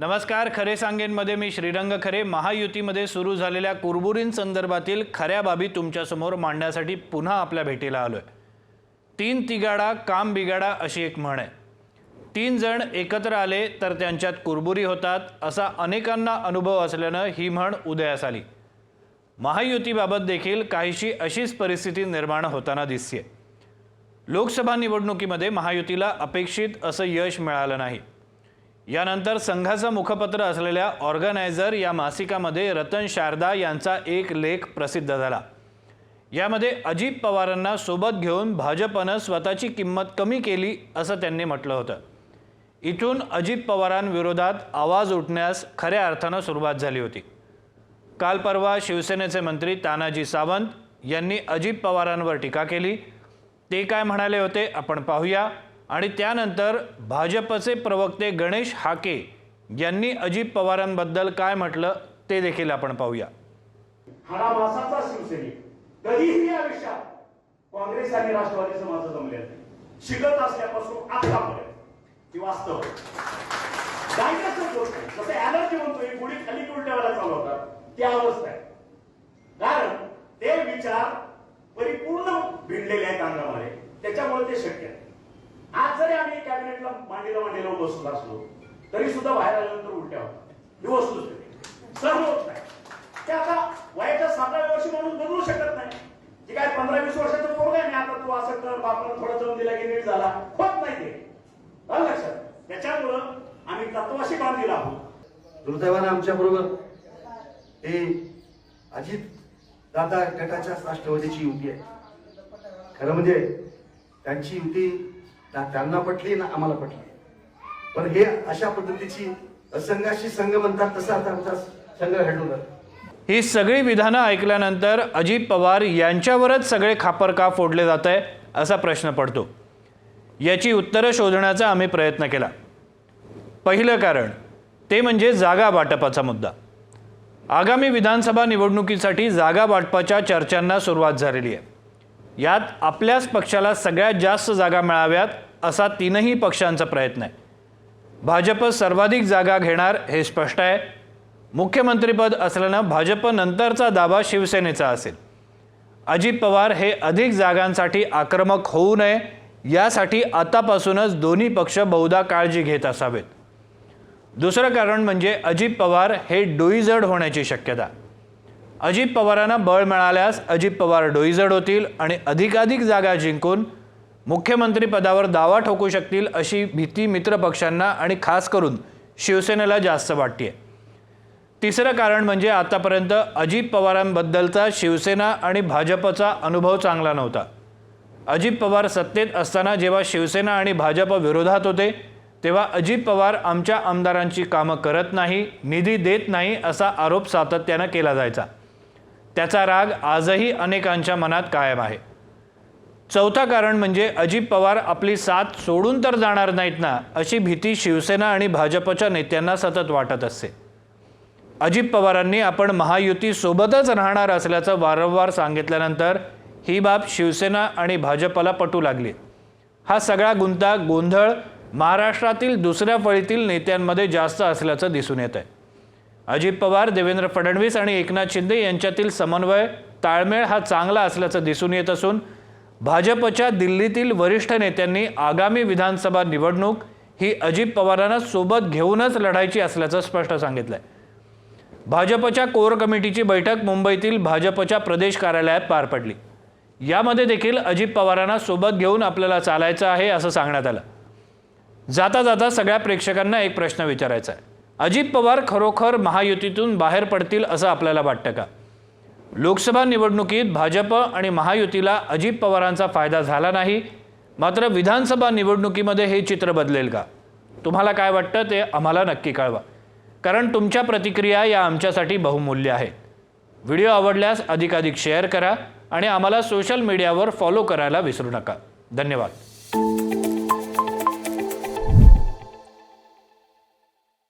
नमस्कार खरे सांगेनमध्ये मी श्रीरंग खरे. महायुतीमध्ये सुरू झालेल्या कुरबुरींसंदर्भातील खऱ्या बाबी तुमच्यासमोर मांडण्यासाठी पुन्हा आपल्या भेटीला आलो आहे तीन तिगाडा काम बिगाडा अशी एक म्हण आहे. तीन जण एकत्र आले तर त्यांच्यात कुरबुरी होतात असा अनेकांना अनुभव असल्यानं ही म्हण उदयास आली. महायुतीबाबत देखील काहीशी अशीच परिस्थिती निर्माण होताना दिसते लोकसभा निवडणुकीमध्ये महायुतीला अपेक्षित असं यश मिळालं नाही. यानंतर संघाचं मुखपत्र असलेल्या ऑर्गनायझर या मासिकामध्ये रतन शारदा यांचा एक लेख प्रसिद्ध झाला. यामध्ये अजित पवारांना सोबत घेऊन भाजपनं स्वतःची किंमत कमी केली असं त्यांनी म्हटलं होतं. इथून अजित पवारांविरोधात आवाज उठण्यास खऱ्या अर्थानं सुरुवात झाली होती. काल परवा शिवसेनेचे मंत्री तानाजी सावंत यांनी अजित पवारांवर टीका केली. ते काय म्हणाले होते आपण पाहूया. आणि त्यानंतर भाजपचे प्रवक्ते गणेश हाके यांनी अजित पवारांबद्दल काय म्हटलं ते देखील आपण पाहूया. मासाचा शिवसैनिक. कधीही आयुष्यात काँग्रेस आणि राष्ट्रवादीचं माझं जमले शिकत असल्यापासून आतापर्यंत ती वास्तव. डायग्रेसच होत नाही जसं ऍलर्जी म्हणतोय गुढी खाली उलट्यावाला चालवतात त्या अवस्था आहे. कारण ते विचार परिपूर्ण भिडलेले आहेत अंगामध्ये. त्याच्यामुळे ते शक्य आहे. आज जरी आम्ही कॅबिनेटला मांडीला मांडीला बसलो असलो तरी सुद्धा बाहेर आल्यानंतर उलट्या होत्या ही वस्तू सर्व होत नाही ते आता वयाच्या सातव्या वर्षी माणूस बदलू शकत नाही. जे काय पंधरा वीस वर्षाचं पोरग आहे आता तू असं कर बापानं थोडं जम दिला की नीट झाला. होत नाही ते. आलं लक्षात? त्याच्यामुळं आम्ही तत्वाशी बांधलेला आहोत. दुर्दैवानं आमच्या बरोबर हे अजित दादा गटाच्या राष्ट्रवादीची युती आहे. खरं म्हणजे त्यांची युती त्यांना पटली ना आम्हाला पटली. पण हे अशा पद्धतीची असंघाशी संघ म्हणतात तसं आता आमचा संघ घडवला ही सगळी विधानं ऐकल्यानंतर अजित पवार यांच्यावरच सगळे खापर का फोडले जात आहे असा प्रश्न पडतो. याची उत्तरं शोधण्याचा आम्ही प्रयत्न केला. पहिलं कारण ते म्हणजे जागा वाटपाचा मुद्दा. आगामी विधानसभा निवडणुकीसाठी जागा वाटपाच्या चर्चांना सुरुवात झालेली आहे. यात आपल्याच पक्षाला सगळ्यात जास्त जागा मिळाव्यात असा तीनही पक्षांचा प्रयत्न आहे. भाजप सर्वाधिक जागा घेणार हे स्पष्ट आहे. मुख्यमंत्रीपद असल्यानं भाजप नंतरचा दावा शिवसेनेचा असेल. अजित पवार हे अधिक जागांसाठी आक्रमक होऊ नये यासाठी आतापासूनच दोन्ही पक्ष बहुधा काळजी घेत असावेत. दुसरं कारण म्हणजे अजित पवार हे डोईजड होण्याची शक्यता. अजित पवारांना बळ मिळाल्यास अजित पवार डोईजड होतील आणि अधिकाधिक जागा जिंकून मुख्यमंत्रीपदावर दावा ठोकू शकतील अशी भीती मित्रपक्षांना आणि खास करून शिवसेनेला जास्त वाटते तिसरं कारण म्हणजे आतापर्यंत अजित पवारांबद्दलचा शिवसेना आणि भाजपचा अनुभव चांगला नव्हता. अजित पवार सत्तेत असताना जेव्हा शिवसेना आणि भाजप विरोधात होते तेव्हा अजित पवार आमच्या आमदारांची कामं करत नाही निधी देत नाही असा आरोप सातत्यानं केला जायचा. त्याचा राग आजही अनेकांच्या मनात कायम आहे. चौथा कारण म्हणजे अजित पवार आपली साथ सोडून तर जाणार नाहीत ना अशी भीती शिवसेना आणि भाजपच्या नेत्यांना सतत वाटत असते. अजित पवारांनी आपण महायुती सोबतच राहणार असल्याचं वारंवार सांगितल्यानंतर ही बाब शिवसेना आणि भाजपला पटू लागली. हा सगळा गुंता गोंधळ महाराष्ट्रातील दुसऱ्या फळीतील नेत्यांमध्ये जास्त असल्याचं दिसून येत आहे अजित पवार देवेंद्र फडणवीस आणि एकनाथ शिंदे यांच्यातील समन्वय ताळमेळ हा चांगला असल्याचं दिसून येत असून भाजपच्या दिल्लीतील वरिष्ठ नेत्यांनी आगामी विधानसभा निवडणूक ही अजित पवारांना सोबत घेऊनच लढायची असल्याचं स्पष्ट सांगितलंय. भाजपच्या कोर कमिटीची बैठक मुंबईतील भाजपच्या प्रदेश कार्यालयात पार पडली. यामध्ये देखील अजित पवारांना सोबत घेऊन आपल्याला चालायचं आहे असं सांगण्यात आलं. जाता जाता सगळ्या प्रेक्षकांना एक प्रश्न विचारायचा आहे. अजित पवार खरोखर महायुतीतून बाहेर पडतील असं आपल्याला वाटतं का? लोकसभा निवडणुकीत भाजप आणि महायुतीला अजित पवारांचा फायदा झाला नाही मात्र विधानसभा निवडणुकीमध्ये हे चित्र बदलेल का? तुम्हाला काय वाटतं ते आम्हाला नक्की कळवा. कारण तुमच्या प्रतिक्रिया या आमच्यासाठी बहुमूल्य आहेत. व्हिडिओ आवडल्यास अधिकाधिक शेअर करा आणि आम्हाला सोशल मीडियावर फॉलो करायला विसरू नका. धन्यवाद.